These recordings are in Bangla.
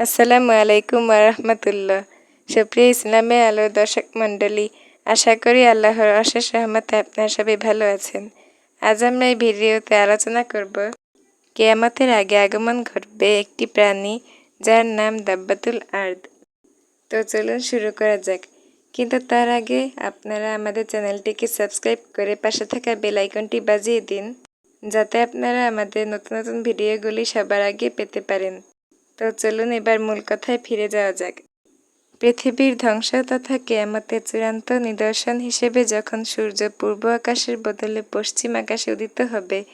আসসালামু আলাইকুম ওরহমতুল্লাহ সুপ্রিয় ইসলামে আলো দর্শক মণ্ডলী, আশা করি আল্লাহর অশেষ রহমতে আপনারা সবাই ভালো আছেন। আজ আমরা এই ভিডিওতে আলোচনা করব, কেয়ামতের আগে আগমন ঘটবে একটি প্রাণী যার নাম দাব্বাতুল আর্দ। তো চলুন শুরু করা যাক। কিন্তু তার আগে আপনারা আমাদের চ্যানেলটিকে সাবস্ক্রাইব করে পাশে থাকা বেল আইকনটি বাজিয়ে দিন, যাতে আপনারা আমাদের নতুন নতুন ভিডিওগুলি সবার আগে পেতে পারেন। তো চলুন এবার মূল কথায় ফিরে যাওয়া যাক। পৃথিবীর ধ্বংস তথা কেয়ামতের চূড়ান্ত নিদর্শন হিসেবে যখন সূর্য পূর্ব আকাশের বদলে পশ্চিম আকাশে উদিত হবে,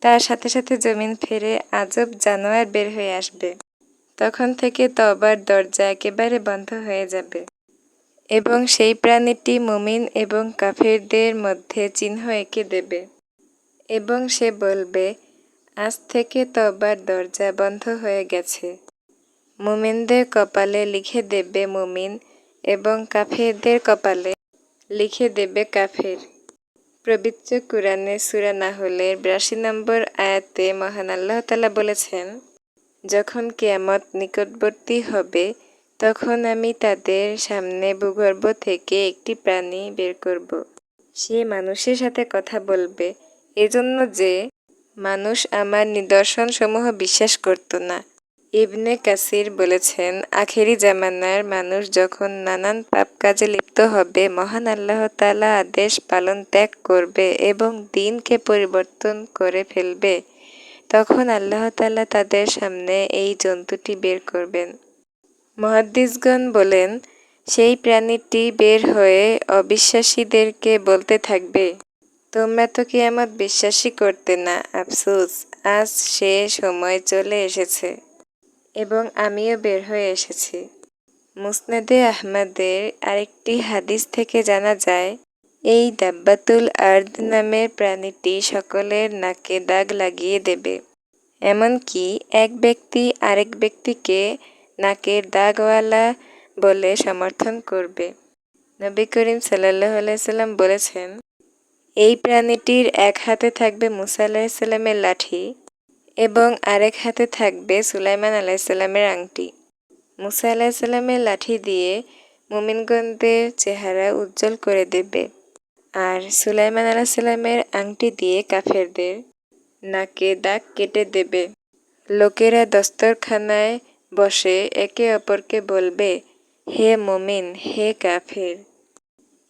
তার সাথে সাথে জমিন ফেরে আজব জানোয়ার বের হয়ে আসবে। তখন থেকে তবার দরজা একেবারে বন্ধ হয়ে যাবে। এবং সেই প্রাণীটি মুমিন এবং কাফেরদের মধ্যে চিহ্ন এঁকে দেবে। এবং সে বলবে আজ থেকে তবার দরজা বন্ধ হয়ে গেছে। মুমিনদের কপালে লিখে দেবে মুমিন এবং কাফেরদের কপালে লিখে দেবে কাফের। পবিত্র কোরআনে সুরা নাহলের বিরাশি নম্বর আয়াতে মহান আল্লাহ তালা বলেছেন, যখন কেয়ামত নিকটবর্তী হবে, তখন আমি তাদের সামনে ভূগর্ভ থেকে একটি প্রাণী বের করব। সে মানুষের সাথে কথা বলবে, এজন্য যে মানুষ আমার নিদর্শনসমূহ বিশ্বাস করত না। ইবনে কাসির বলেছেন, আখেরি জামানার মানুষ যখন নানান পাপ কাজে লিপ্ত হবে, মহান আল্লাহ তালা আদেশ পালন ত্যাগ করবে এবং দিনকে পরিবর্তন করে ফেলবে, তখন আল্লাহ তালা তাদের সামনে এই জন্তুটি বের করবেন। মহাদ্দিসগণ বলেন, সেই প্রাণীটি বের হয়ে অবিশ্বাসীদেরকে বলতে থাকবে। তোমরা তো কি কিয়ামত বিশ্বাসই করতে না, আফসোস। আজ সে সময় চলে এসেছে এবং আমিও বের হয়ে এসেছি। মুসনাদে আহমদের আরেকটি হাদিস থেকে জানা যায়, এই দাব্বাতুল আর্দ নামের প্রাণীটি সকলের নাকে দাগ লাগিয়ে দেবে। এমনকি এক ব্যক্তি আরেক ব্যক্তিকে নাকের দাগওয়ালা বলে সমর্থন করবে। নবী করিম সাল্লাহ আলাইসাল্লাম বলেছেন এই প্রাণীটির এক হাতে থাকবে মুসা আলাহিসাল্লামের লাঠি এবং আরেক হাতে থাকবে সুলাইমান আলাইসাল্লামের আংটি। মুসা আলাহিসাল্লামের লাঠি দিয়ে মুমিনগণদের চেহারা উজ্জ্বল করে দেবে আর সুলাইমান আলাহিসাল্লামের আংটি দিয়ে কাফেরদের নাকে দাগ কেটে দেবে। লোকেরা দস্তরখানায় বসে একে অপরকে বলবে, হে মমিন, হে কাফের।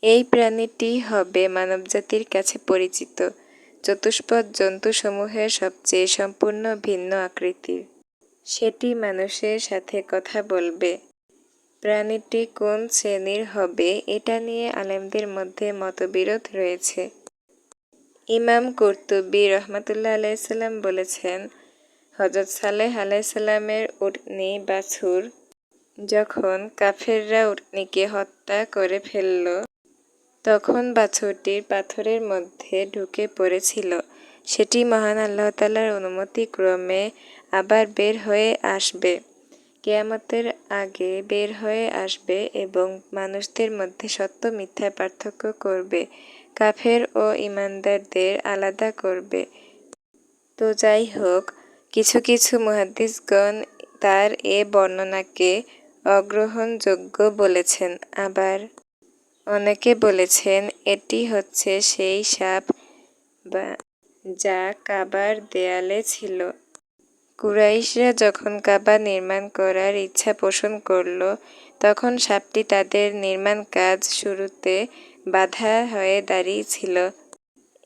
এই প্রাণীটি হবে মানবজাতির কাছে পরিচিত। চতুষ্পদ জন্তুসমূহের সবচেয়ে সম্পূর্ণ ভিন্ন আকৃতির। সেটি মানুষের সাথে কথা বলবে। প্রাণীটি কোন শ্রেণির হবে, এটা নিয়ে আলেমদের মধ্যে মতবিরোধ রয়েছে। ইমাম কর্তুবী রহমতুল্লাহ আলাইসাল্লাম বলেছেন হজরত সালেহ আলাইসাল্লামের উটনি বাছুর যখন কাফেররা উটনিকে হত্যা করে ফেলল তখন বাছুরটির পাথরের মধ্যে ঢুকে পড়েছিল। সেটি মহান আল্লাহ তালার অনুমতি ক্রমে আবার বের হয়ে আসবে। কেয়ামতের আগে বের হয়ে আসবে এবং মানুষদের মধ্যে সত্য মিথ্যার পার্থক্য করবে। কাফের ও ইমানদারদের আলাদা করবে। তো যাই হোক, কিছু কিছু মহাদিসগণ তার এ বর্ণনাকে অগ্রহণযোগ্য বলেছেন। আবার অনেকে বলেছেন এটি হচ্ছে সেই সাপ বা যা কাবার দেয়ালে ছিল। কুরাইশরা যখন কাবা নির্মাণ করার ইচ্ছা পোষণ করল, তখন সাপটি তাদের নির্মাণ কাজ শুরুতে বাধা হয়ে দাঁড়িয়েছিল।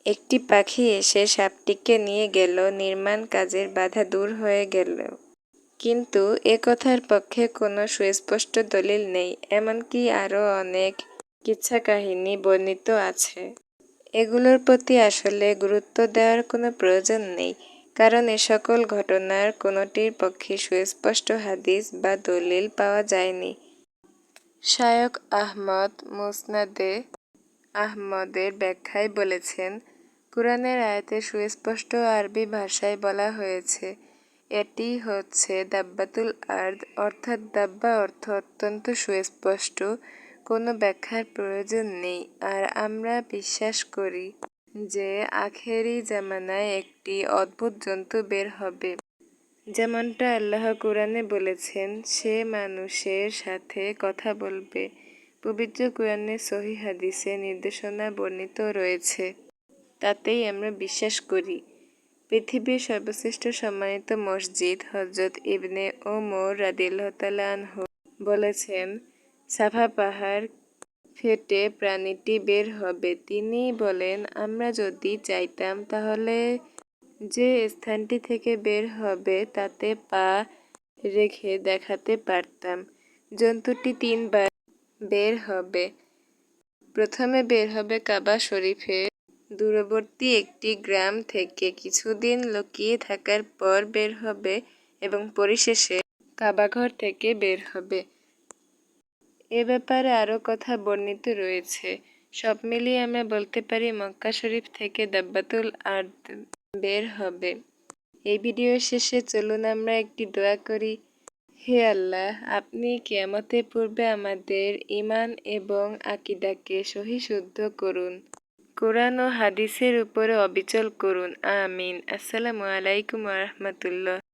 একটি পাখি এসে সাপটিকে নিয়ে গেল, নির্মাণ কাজের বাধা দূর হয়ে গেল। কিন্তু এ কথার পক্ষে কোনো সুস্পষ্ট দলিল নেই, এমনকি আরও অনেক কিচ্ছা কাহিনী বর্ণিত আছে। এগুলোর প্রতি আসলে গুরুত্ব দেওয়ার কোনো প্রয়োজন নেই, কারণ এ সকল ঘটনার কোনোটির পক্ষে সুস্পষ্ট হাদিস বা দলিল পাওয়া যায়নি। শায়ক আহমদ মুসনাদে আহমদের ব্যাখ্যায় বলেছেন, কোরআনের আয়াতে সুস্পষ্ট আরবি ভাষায় বলা হয়েছে, এটি হচ্ছে দাব্বাতুল আর্দ, অর্থাৎ দাব্বা অর্থ অত্যন্ত সুস্পষ্ট কোনো ব্যাখ্যার প্রয়োজন নেই। আর আমরা বিশ্বাস করি যে আখেরি জামানায় একটি অদ্ভুত জন্তু বের হবে। যেমনটা আল্লাহ কোরআনে বলেছেন, সে মানুষের সাথে কথা বলবে। পবিত্র কোরআনে সহি হাদিসে নির্দেশনা বর্ণিত রয়েছে। তাতেই আমরা বিশ্বাস করি। পৃথিবীর সর্বশ্রেষ্ঠ সম্মানিত মসজিদ হজরত ইবনে ওমর রাদিল্লাহ আনহু বলেছেন সাফা পাহাড় ফেটে প্রাণীটি বের হবে। তিনি বলেন, আমরা যদি চাইতাম তাহলে যে স্থানটি থেকে বের হবে তাতে পা রেখে দেখাতে পারতাম। জন্তুটি তিনবার বের হবে। প্রথমে বের হবে কাবা শরীফের দূরবর্তী একটি গ্রাম থেকে। কিছুদিন লুকিয়ে থাকার পর বের হবে এবং পরিশেষে কাবাঘর থেকে বের হবে। এ ব্যাপারে আরও কথা বর্ণিত রয়েছে। সব মিলিয়ে আমরা বলতে পারি, মক্কা শরীফ থেকে দাব্বাতুল আর্দ বের হবে। এই ভিডিও শেষে চলুন আমরা একটি দোয়া করি। হে আল্লাহ, আপনি কেয়ামতের পূর্বে আমাদের ইমান এবং আকিদাকে সহিশুদ্ধ করুন। কোরআন ও হাদিসের উপরে অবিচল করুন। আমিন। আসসালামু আলাইকুম রহমতুল্লাহ।